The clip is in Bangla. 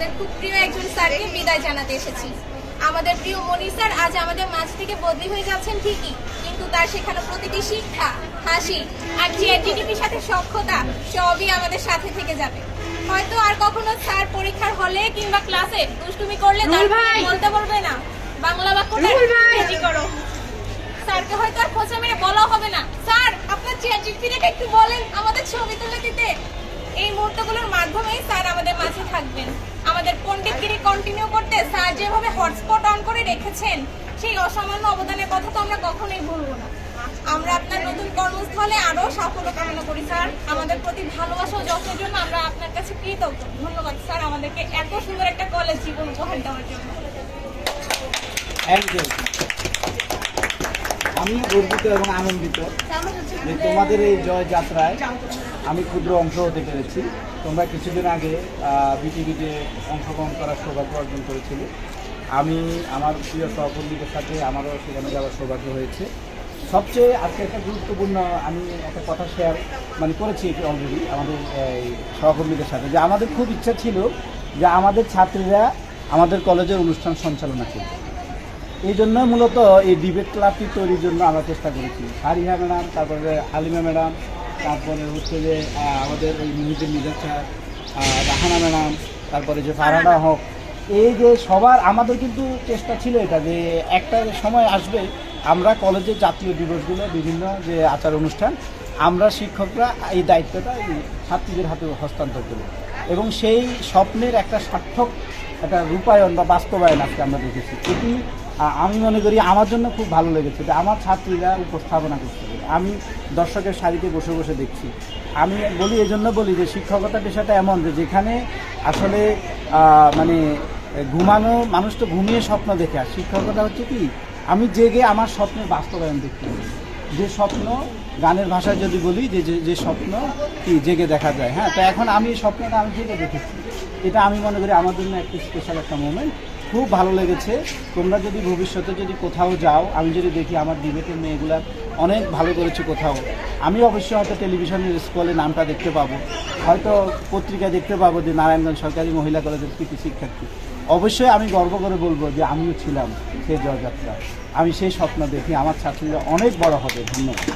আমাদের খুব প্রিয় একজন স্যারকে বিদায় জানাতে এসেছি। আমাদের প্রিয় মনির স্যার আজ আমাদের মাঝ থেকে বদলি হয়ে যাচ্ছেন ঠিকই কিন্তু তার শেখানো প্রতিটি শিক্ষা হাসি আর জিডিপির সাথে সক্ষতা সবই আমাদের সাথে থেকে যাবে। হয়তো আর কখনো স্যার পরীক্ষার হলে কিংবা ক্লাসে দুষ্টুমি করলে তার বলতে পারবে না। বাংলা বাক্যটা করো। স্যারকে হয়তো আর খোঁচা মেরে বলা হবে না। স্যার আপনার চেয়ার চিঠিটাকে একটু বলেন আমাদের ছবি তুলে মুহূর্তগুলোর মাধ্যমেই স্যার আমাদের মাঝে থাকবেন। আমাদের পণ্ডিতগিরি কন্টিনিউ করতে স্যার যেভাবে হটস্পট অন করে রেখেছেন, সেই অসামান্য অবদানের কথা তো আমরা কখনোই ভুলব না। আমরা আপনার নতুন কর্মস্থলে আরও সাফল্য কামনা করি, স্যার। আমাদের প্রতি ভালোবাসা ও যত্নের জন্য আমরা আপনার কাছে কৃতজ্ঞ। ধন্যবাদ, স্যার, আমাদেরকে এত সুন্দর একটা কলেজ জীবন উপহার দেওয়ার জন্য। থ্যাংক ইউ আমি গর্বিত এবং আনন্দিত যে তোমাদের এই জয় যাত্রায় আমি ক্ষুদ্র অংশ হতে পেরেছি। তোমরা কিছুদিন আগে বিটিভিতে অংশগ্রহণ করার সৌভাগ্য অর্জন করেছিলে। আমি আমার প্রিয় সহকর্মীদের সাথে আমারও সেখানে যাওয়ার সৌভাগ্য হয়েছে। সবচেয়ে আজকে একটা গুরুত্বপূর্ণ আমি একটা কথা শেয়ার মানে করেছি অলরেডি আমাদের সহকর্মীদের সাথে, যে আমাদের খুব ইচ্ছা ছিল যে আমাদের ছাত্রীরা আমাদের কলেজের অনুষ্ঠান সঞ্চালনা করবে। এই জন্য মূলত এই ডিবেট ক্লাবটি তৈরির জন্য আমরা চেষ্টা করেছি। হারিহা ম্যাডাম তারপরে হালিমা ম্যাডাম তারপরে হচ্ছে যে আমাদের ওই মুহিদিন নিজার স্যার রাহানা ম্যাডাম তারপরে যে ফারহানা হক এই যে সবার আমাদের কিন্তু চেষ্টা ছিল এটা যে একটা সময় আসবে আমরা কলেজে জাতীয় দিবসগুলো বিভিন্ন যে আচার অনুষ্ঠান আমরা শিক্ষকরা এই দায়িত্বটা ছাত্রীদের হাতে হস্তান্তর করি। এবং সেই স্বপ্নের একটা সার্থক একটা রূপায়ণ বা বাস্তবায়ন আজকে আমরা দেখেছি। এটি আমি মনে করি আমার জন্য খুব ভালো লেগেছে যে আমার ছাত্রীরা উপস্থাপনা করতে আমি দর্শকের সারিতে বসে বসে দেখছি। আমি বলি, এজন্য বলি যে শিক্ষকতা পেশাটা এমন যে যেখানে আসলে মানে ঘুমানো, মানুষ তো ঘুমিয়ে স্বপ্ন দেখে। আর শিক্ষকতা হচ্ছে কি, আমি জেগে আমার স্বপ্নের বাস্তবায়ন দেখতে যে স্বপ্ন, গানের ভাষায় যদি বলি যে, যে- স্বপ্ন কি জেগে দেখা যায়। হ্যাঁ তো এখন আমি স্বপ্নটা আমি জেগে দেখেছি। এটা আমি মনে করি আমার জন্য একটা স্পেশাল একটা মোমেন্ট খুব ভালো লেগেছে। তোমরা যদি ভবিষ্যতে যদি কোথাও যাও, আমি যদি দেখি আমার ডিবেটের মেয়েগুলা অনেক ভালো করেছে কোথাও, আমি অবশ্যই হয়তো টেলিভিশনের স্কুলে নামটা দেখতে পাবো। হয়তো পত্রিকায় দেখতে পাবো যে নারায়ণগঞ্জ সরকারি মহিলা কলেজের কৃতি শিক্ষার্থী। অবশ্যই আমি গর্ব করে বলব যে আমিও ছিলাম সেই জয়যাত্রা। আমি সেই স্বপ্ন দেখি, আমার ছাত্রীরা অনেক বড় হবে, ধন্যবাদ।